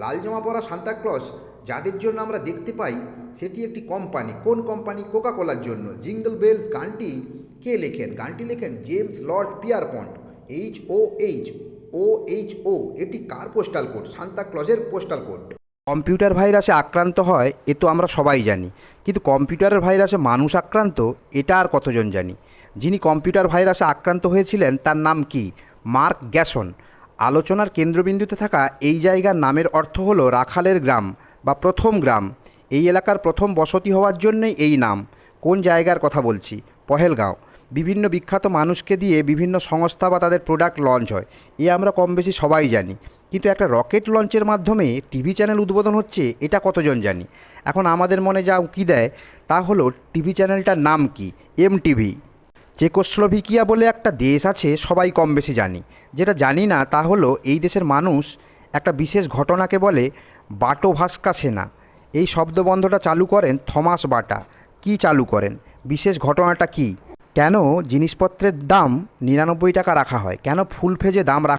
লাল জামা পরা সান্তাক্লজ যাদের জন্য আমরা দেখতে পাই, সেটি একটি কোম্পানি কোন কোম্পানি কোকা কোলার জন্য। জিঙ্গল বেলস গানটি কে লেখেন? গানটি লেখেন James Lord Pierpont H O H O H O এটি কার পোস্টাল কোড সান্তাক্লজের পোস্টাল কোড কম্পিউটার ভাইরাসে আক্রান্ত হয়, এ তো আমরা সবাই জানি। কিন্তু কম্পিউটারের ভাইরাসে মানুষ আক্রান্ত, এটা আর কতজন জানি? যিনি কম্পিউটার ভাইরাসে আক্রান্ত হয়েছিলেন, তার নাম কি? Mark Gasson. আলোচনার কেন্দ্রবিন্দুতে থাকা এই জায়গার নামের অর্থ হলো রাখালের গ্রাম বা প্রথম গ্রাম। এই এলাকার প্রথম বসতি হওয়ার জন্যই এই নাম। কোন জায়গার কথা বলছি? পহেলগাঁও। বিভিন্ন বিখ্যাত মানুষকে দিয়ে বিভিন্ন সংস্থা বা তাদের প্রোডাক্ট লঞ্চ হয়। এ আমরা কম বেশি সবাই জানি। কিন্তু একটা রকেট লঞ্চের মাধ্যমে টিভি চ্যানেল উদ্বোধন হচ্ছে, এটা কতজন জানি? এখন আমাদের মনে যা উকি দেয়, তা হলো টিভি চ্যানেলটার নাম কি? M TV. চেকোস্লোভিকিয়া বলে একটা দেশ আছে, সবাই কম বেশি জানি। যেটা জানি না, তা হলো এই দেশের মানুষ একটা বিশেষ ঘটনাকে বলে বাটো ভাস্কা সেনা। এই শব্দবন্ধটা চালু করেন থমাস বাটা। কি চালু করেন? বিশেষ ঘটনাটা কি? কেন জিনিসপত্রের দাম নিরানব্বই টাকা রাখা হয়? কেন ফুল ফেজে দাম রাখা